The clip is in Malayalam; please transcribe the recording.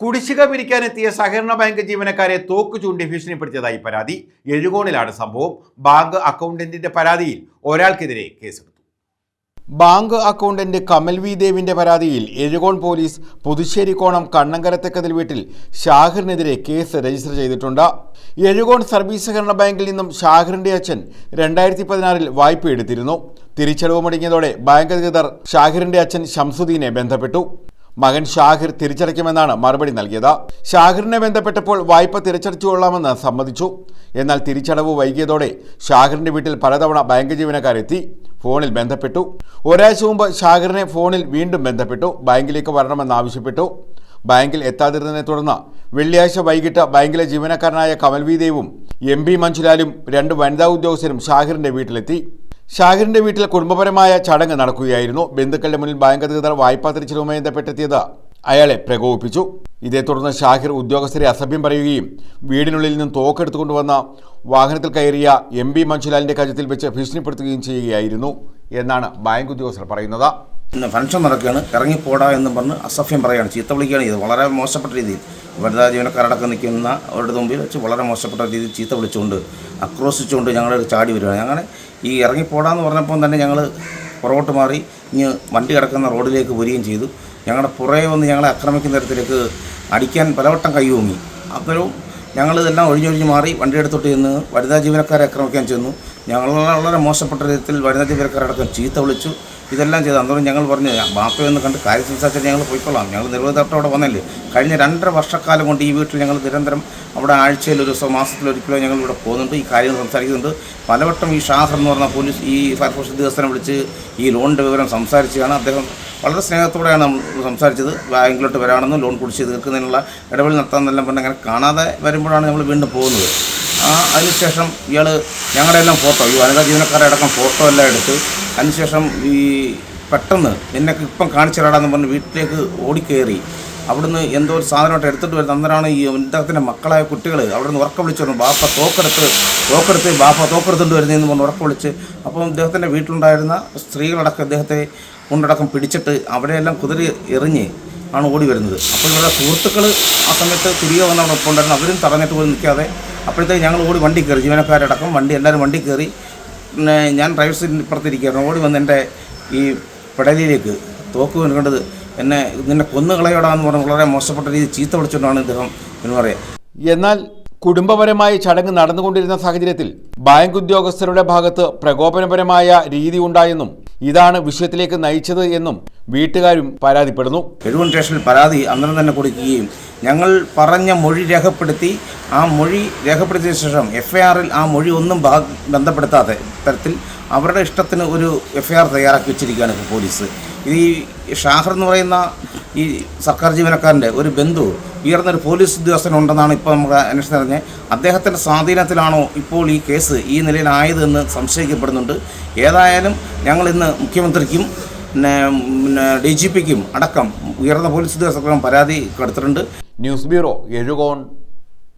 കുടിശ്ശിക പിരിക്കാനെത്തിയ സഹകരണ ബാങ്ക് ജീവനക്കാരെ തോക്ക് ചൂണ്ടി ഭീഷണിപ്പെടുത്തിയതായി പരാതി. എഴുകോണിലാണ് സംഭവം. ബാങ്ക് അക്കൗണ്ടന്റിന്റെ പരാതിയിൽ ഒരാൾക്കെതിരെ കേസെടുത്തു. ബാങ്ക് അക്കൗണ്ടന്റ് കമൽ വി ദേവിന്റെ പരാതിയിൽ എഴുകോൺ പോലീസ് പുതുശ്ശേരിക്കോണം കണ്ണങ്കരത്തെക്കതിൽ വീട്ടിൽ ഷാഹിറിനെതിരെ കേസ് രജിസ്റ്റർ ചെയ്തിട്ടുണ്ട്. എഴുകോൺ സർവീസ് സഹകരണ ബാങ്കിൽ നിന്നും ഷാഹിറിന്റെ അച്ഛൻ രണ്ടായിരത്തി പതിനാറിൽ വായ്പ എടുത്തിരുന്നു. തിരിച്ചടവ് മുടങ്ങിയതോടെ ബാങ്ക് അധികൃതർ ഷാഹിറിന്റെ അച്ഛൻ ഷംസുദ്ദീനെ ബന്ധപ്പെട്ടു. മകൻ ഷാഹിർ തിരിച്ചടയ്ക്കുമെന്നാണ് മറുപടി നൽകിയത്. ഷാഹിറിനെ ബന്ധപ്പെട്ടപ്പോൾ വായ്പ തിരിച്ചടച്ചുകൊള്ളാമെന്ന് സമ്മതിച്ചു. എന്നാൽ തിരിച്ചടവ് വൈകിയതോടെ ഷാഹിറിന്റെ വീട്ടിൽ പലതവണ ബാങ്ക് ജീവനക്കാരെത്തി ഫോണിൽ ബന്ധപ്പെട്ടു. ഒരാഴ്ച മുമ്പ് ഷാഹിറിനെ ഫോണിൽ വീണ്ടും ബന്ധപ്പെട്ടു. ബാങ്കിലേക്ക് വരണമെന്നാവശ്യപ്പെട്ടു ബാങ്കിൽ എത്താതിരുന്നതിനെ തുടർന്ന് വെള്ളിയാഴ്ച വൈകിട്ട് ബാങ്കിലെ ജീവനക്കാരനായ കമൽവീദേവും എം പി മഞ്ജുലാലും രണ്ട് വനിതാ ഉദ്യോഗസ്ഥരും ഷാഹിറിന്റെ വീട്ടിലെത്തി. ഷാഹിറിന്റെ വീട്ടിൽ കുടുംബപരമായ ചടങ്ങ് നടക്കുകയായിരുന്നു. ബന്ധുക്കളുടെ മുന്നിൽ ബാങ്ക് അധികൃതർ വായ്പാ തിരിച്ചിലുമായി ബന്ധപ്പെട്ടെത്തിയത് അയാളെ പ്രകോപിപ്പിച്ചു. ഇതേ തുടർന്ന് ഷാഹിർ ഉദ്യോഗസ്ഥരെ അസഭ്യം പറയുകയും വീടിനുള്ളിൽ നിന്നും തോക്കെടുത്തുകൊണ്ടുവന്ന വാഹനത്തിൽ കയറിയ എം ബി മഞ്ജുലാലിന്റെ കജത്തിൽ വെച്ച് ഭീഷണിപ്പെടുത്തുകയും ചെയ്യുകയായിരുന്നു എന്നാണ് ബാങ്ക് ഉദ്യോഗസ്ഥർ പറയുന്നത്. പിന്നെ ഫംഗ്ഷൻ നടക്കുകയാണ്. ഇറങ്ങിപ്പോടാ എന്ന് പറഞ്ഞ് അസഭ്യം പറയുകയാണ്. ചീത്ത വിളിക്കുകയാണ് ചെയ്തത്. വളരെ മോശപ്പെട്ട രീതിയിൽ. വനിതാ ജീവനക്കാരടക്കം നിൽക്കുന്ന അവരുടെ മുമ്പിൽ വെച്ച് വളരെ മോശപ്പെട്ട രീതിയിൽ ചീത്ത വിളിച്ചുകൊണ്ട് ആക്രോശിച്ചുകൊണ്ട് ഞങ്ങൾ ചാടി വരികയാണ്. അങ്ങനെ ഈ ഇറങ്ങിപ്പോടാന്ന് പറഞ്ഞപ്പോൾ തന്നെ ഞങ്ങൾ പുറകോട്ട് മാറി ഇങ്ങ് വണ്ടി കിടക്കുന്ന റോഡിലേക്ക് വരികയും ചെയ്തു. ഞങ്ങളുടെ പുറകെ വന്ന് ഞങ്ങളെ ആക്രമിക്കുന്ന തരത്തിലേക്ക് അടിക്കാൻ പലവട്ടം കൈവൂങ്ങി അപ്പോഴും ഞങ്ങൾ ഇതെല്ലാം ഒഴിഞ്ഞൊഴിഞ്ഞ് മാറി വണ്ടിയെടുത്തോട്ട് ചെന്ന് വനിതാ ജീവനക്കാരെ ആക്രമിക്കാൻ ചെന്നു. ഞങ്ങൾ വളരെ മോശപ്പെട്ട രീതിയിൽ വനിതാ ജീവനക്കാരടക്കം ചീത്ത വിളിച്ചു. ഇതെല്ലാം ചെയ്തു. അന്നേരം ഞങ്ങൾ പറഞ്ഞു ബാപ്പയൊന്ന് കണ്ട് കാര്യം സംസാരിച്ചിട്ട് ഞങ്ങൾ പോയിക്കൊള്ളാം. ഞങ്ങൾ നിരവധി അവിടെ വന്നല്ലേ? കഴിഞ്ഞ രണ്ടര വർഷക്കാലം കൊണ്ട് ഈ വീട്ടിൽ ഞങ്ങൾ നിരന്തരം അവിടെ ആഴ്ചയിൽ ഒരു ദിവസം മാസത്തിലൊരിക്കലോ ഞങ്ങൾ ഇവിടെ പോകുന്നുണ്ട്. ഈ കാര്യങ്ങൾ സംസാരിക്കുന്നുണ്ട്. പലവട്ടം ഈ ഷാഹർ എന്ന് പറഞ്ഞ പോലീസ് ഈ ഫയർഫോഴ്സ് ഉദ്യോഗസ്ഥനെ വിളിച്ച് ഈ ലോണിന്റെ വിവരം സംസാരിച്ചാണ് അദ്ദേഹം വളരെ സ്നേഹത്തോടെയാണ് നമ്മൾ സംസാരിച്ചത്. ബാങ്കിലോട്ട് വരാണെന്നും ലോൺ കുടിച്ച് തീർക്കുന്നതിനുള്ള ഇടപെടൽ നടത്താമെന്നെല്ലാം പറഞ്ഞ് അങ്ങനെ കാണാതെ വരുമ്പോഴാണ് നമ്മൾ വീണ്ടും പോകുന്നത്. ആ അതിനുശേഷം ഇയാൾ ഞങ്ങളുടെ എല്ലാം ഫോട്ടോ ഈ വനിതാ ജീവനക്കാരുടെ അടക്കം ഫോട്ടോ എല്ലാം എടുത്ത് അതിനുശേഷം ഈ പെട്ടെന്ന് എന്നെ ഇപ്പം കാണിച്ചു തരാടാന്ന് പറഞ്ഞ് വീട്ടിലേക്ക് ഓടിക്കയറി. അവിടുന്ന് എന്തോ ഒരു സാധനമായിട്ട് എടുത്തിട്ട് വരുന്നത് അന്നേരമാണ് ഈ ഇദ്ദേഹത്തിന്റെ മക്കളായ കുട്ടികൾ അവിടെ നിന്ന് ഉറക്കം വിളിച്ചു വരുന്നു ബാപ്പ തോക്കെടുത്ത് തോക്കെടുത്ത് ബാപ്പ തോക്കെടുത്തുകൊണ്ട് വരുന്നതെന്ന് പറഞ്ഞ് ഉറക്കം വിളിച്ച്. അപ്പം ഇദ്ദേഹത്തിന്റെ വീട്ടിലുണ്ടായിരുന്ന സ്ത്രീകളടക്കം ഇദ്ദേഹത്തെ കൊണ്ടടക്കം പിടിച്ചിട്ട് അവിടെയെല്ലാം കുതിരി എറിഞ്ഞ് ആണ് ഓടി വരുന്നത്. അപ്പോൾ ഇവരുടെ സുഹൃത്തുക്കൾ ആ സമയത്ത് തിരികെ വന്നവിടെ ഉണ്ടായിരുന്നു അവരും തടഞ്ഞിട്ട് പോയി നിൽക്കാതെ അപ്പോഴത്തേക്ക് ഞങ്ങൾ ഓടി വണ്ടി കയറി ജീവനക്കാരടക്കം വണ്ടി എല്ലാവരും വണ്ടി കയറി പിന്നെ ഞാൻ ഡ്രൈവർ സീറ്റിന് ഇപ്പുറത്തിരിക്കുകയായിരുന്നു. ഓടി വന്ന് എന്റെ ഈ പെടലിയിലേക്ക് തോക്ക് കണ്ടത് എന്നെ നിന്നെ കൊന്നു കളയോടാന്ന് പറഞ്ഞ് വളരെ മോശപ്പെട്ട രീതിയിൽ ചീത്ത വിളിച്ചുകൊണ്ടാണ് ഇദ്ദേഹം എന്ന് പറയാം. എന്നാൽ കുടുംബപരമായ ചടങ്ങ് നടന്നുകൊണ്ടിരുന്ന സാഹചര്യത്തിൽ ബാങ്ക് ഉദ്യോഗസ്ഥരുടെ ഭാഗത്ത് പ്രകോപനപരമായ രീതി ഉണ്ടായെന്നും ഇതാണ് വിഷയത്തിലേക്ക് നയിച്ചത് എന്നും വീട്ടുകാരും പരാതിപ്പെടുന്നു. എഴുവൻ സ്റ്റേഷനിൽ പരാതി അന്നേരം തന്നെ കൊടുക്കുകയും ഞങ്ങൾ പറഞ്ഞ മൊഴി രേഖപ്പെടുത്തി ആ മൊഴി രേഖപ്പെടുത്തിയ ശേഷം എഫ് ഐ ആറിൽ ആ മൊഴി ഒന്നും ബന്ധപ്പെടുത്താതെ തരത്തിൽ അവരുടെ ഇഷ്ടത്തിന് ഒരു എഫ് ഐ ആർ തയ്യാറാക്കി വെച്ചിരിക്കുകയാണ് ഇപ്പോൾ പോലീസ്. ഇത് ഈ ഷാഹർ എന്ന് പറയുന്ന ഈ സർക്കാർ ജീവനക്കാരന്റെ ഒരു ബന്ധു ഉയർന്നൊരു പോലീസ് ഉദ്യോഗസ്ഥനുണ്ടെന്നാണ് ഇപ്പോൾ നമുക്ക് അന്വേഷണം അറിഞ്ഞത്. അദ്ദേഹത്തിന്റെ സ്വാധീനത്തിലാണോ ഇപ്പോൾ ഈ കേസ് ഈ നിലയിലായതെന്ന് സംശയിക്കപ്പെടുന്നുണ്ട്. ഏതായാലും ഞങ്ങൾ ഇന്ന് മുഖ്യമന്ത്രിക്കും പിന്നെ പിന്നെ ഡി ജി പിക്കും അടക്കം ഉയർന്ന പോലീസ് ഉദ്യോഗസ്ഥർക്കും പരാതി കൊടുത്തിട്ടുണ്ട്. News bureau Ezhukone